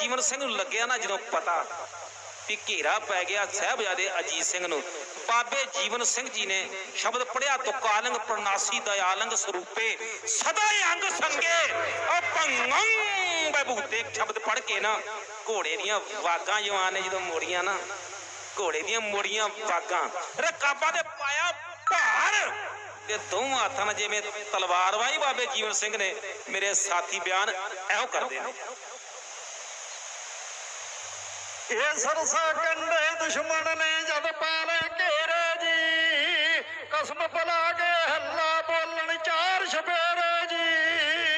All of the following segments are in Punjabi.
ਜੀਵਨ ਸਿੰਘ ਨੂੰ ਲੱਗਿਆ ਨਾ ਜਦੋਂ ਪਤਾ ਵੀ ਘੇਰਾ ਪੈ ਗਿਆ ਸਾਹਿਬਜ਼ਾਦੇ ਅਜੀਤ ਸਿੰਘ ਨੂੰ। ਬਾਬੇ ਜੀਵਨ ਸਿੰਘ ਜੀ ਨੇ ਸ਼ਬਦ ਪੜਿਆ ਤੁਕਾਲੰਗ ਪ੍ਰਨਾਸੀ ਦਇਆਲੰਗ ਸਰੂਪੇ, ਸਦਾ ਅੰਗ ਸੰਗੇ। ਉਹ ਭੰਗੰ ਬਬੂਤੇ ਸ਼ਬਦ ਪੜ ਕੇ ਨਾ, ਘੋੜੇ ਦੀਆਂ ਵਾਗਾਂ ਜਵਾਨ ਨੇ ਜਦੋਂ ਮੋੜੀਆਂ ਨਾ, ਘੋੜੇ ਦੀਆਂ ਮੋੜੀਆਂ ਵਾਗਾਂ। ਰਕਾਬਾਂ ਦੇ ਪਾਇਆ ਭਾਰ। ਤੇ ਦੋਵਾਂ ਹੱਥਾਂ ਨਾਲ ਜਿਵੇਂ ਤਲਵਾਰ ਵਾਈ ਬਾਬੇ ਜੀਵਨ ਸਿੰਘ ਨੇ, ਮੇਰੇ ਸਾਥੀ ਬਿਆਨ ਇਹੋ ਕਰਦੇ ਨੇ। ਇਹ ਸਰਸਾ ਕੰਡੇ ਦੁਸ਼ਮਣ ਨੇ ਜਦ ਪਾਲੇ ਘੇਰੇ ਜੀ ਕਸਮ ਪਲਾ ਕੇ ਹੱਲਾ ਬੋਲਣ ਚਾਰ ਛਪੇਰੇ ਜੀ।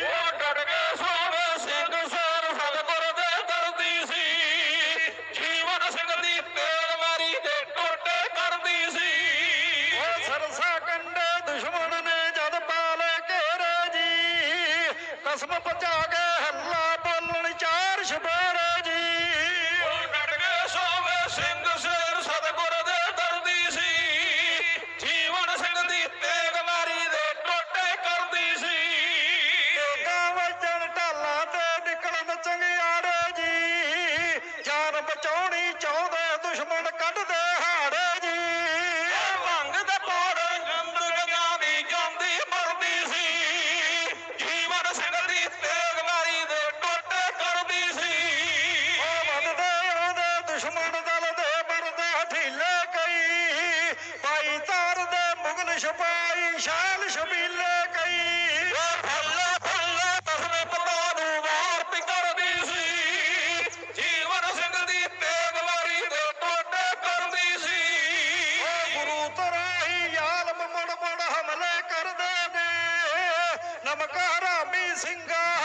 ਉਹ ਡਟ ਕੇ ਸੋਵੇ ਸਿੰਘ ਸਰ ਸਤਗੁਰ ਦੇ ਦਰਦੀ ਸੀ। ਜੀਵਨ ਸਿੰਘ ਦੀ ਤੇਲ ਮਾਰੀ ਦੇ ਟੋਟੇ ਕਰਦੀ ਸੀ। ਉਹ ਸਰਸਾ ਕੰਡੇ ਦੁਸ਼ਮਣ ਨੇ ਜਦ ਪਾਲੇ ਘੇਰੇ ਜੀ ਕਸਮ ਪਚਾ ਦੁਸ਼ਮਣ ਦਲ ਦੇ ਮਰਦੇ ਢੀਲੇ ਕਈ। ਭਾਈ ਤਾਰ ਦੇ ਮੁਗਲ ਛਪਾਈ ਸ਼ਾਲ ਸ਼ਬੀਲੇ ਕਈ। ਉਹ ਫੱਲੇ ਫੱਲੇ ਤਸਮੇ ਪਤਾ ਨੂੰ ਵਾਰ pi ਕਰਦੀ ਸੀ। ਜੀਵਨ ਸਿੰਘ ਦੀ ਤੇਗ ਮਾਰੀ ਦੇ ਟੋਟੇ ਕਰਦੀ ਸੀ। ਉਹ ਗੁਰੂ ਤਰਾਹੀ ਆਲਮ ਮੁੜ ਮੁੜ ਹਮਲੇ ਕਰਦੇ ਨੇ। ਨਮਕਾਰਾ ਮੀ ਸਿੰਘਾ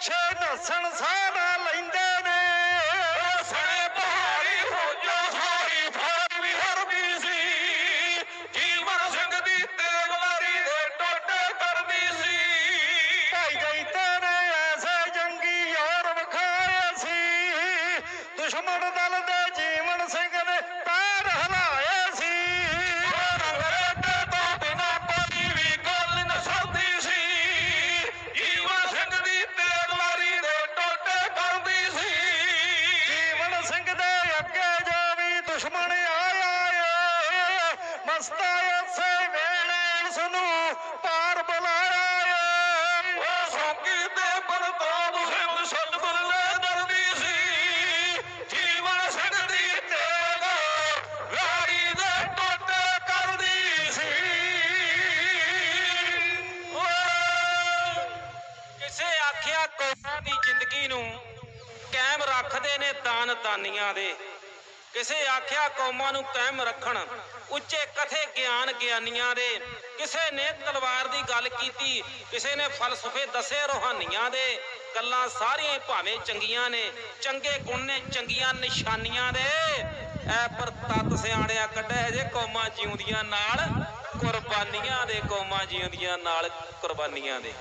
ਤੱਕੜ ਪਿੱਛੇ ਨਸਣ ਸਾਹ ਦੁਸ਼ਮਣ ਆਇਆ ਮਸਤਾ ਉਸੇ ਵੇਲੇ ਉਸ ਨੂੰ ਪਾਰ ਬੁਲਾਇਆ ਉਹ ਸੌਂਕੀ ਤੇ ਬਲਤਾਬ ਸਿੰਘ ਸਤਿਗੁਰ ਨੇ ਦਰਦੀ ਸੀ। ਜੀਵਨ ਸਿੰਘ ਤੇਗ ਰਾੜੀ ਦੇ ਟੋਟੇ ਕਰਦੀ ਸੀ। ਕਿਸੇ ਆਖਿਆ ਕੌਮਾਂ ਦੀ ਜ਼ਿੰਦਗੀ ਨੂੰ ਕਾਇਮ ਰੱਖਦੇ ਨੇ ਤਾਨ ਤਾਨੀਆਂ ਦੇ। ਕਿਸੇ ਆਖਿਆ ਕੌਮਾਂ ਨੂੰ ਕਾਇਮ ਰੱਖਣ, ਉੱਚੇ ਕਥੇ ਗਿਆਨ ਗਿਆਨੀਆਂ ਦੇ, ਕਿਸੇ ਨੇ ਤਲਵਾਰ ਦੀ ਗੱਲ ਕੀਤੀ, ਕਿਸੇ ਨੇ ਫਲਸਫੇ ਦੱਸੇ ਰੋਹਾਨੀਆਂ ਦੇ, ਗੱਲਾਂ ਸਾਰੀਆਂ ਭਾਵੇਂ ਚੰਗੀਆਂ ਨੇ, ਚੰਗੇ ਗੁਣ ਨੇ, ਚੰਗੀਆਂ ਨਿਸ਼ਾਨੀਆਂ ਦੇ। ਐ ਪਰ ਤਤ ਸਿਆਣਿਆ ਕੱਢਿਆ ਜੇ ਕੌਮਾਂ ਜਿਉਂਦੀਆਂ ਨਾਲ, ਕੁਰਬਾਨੀਆਂ ਦੇ ਕੌਮਾਂ ਜਿਉਂਦੀਆਂ ਨਾਲ ਕੁਰਬਾਨੀਆਂ ਦੇ।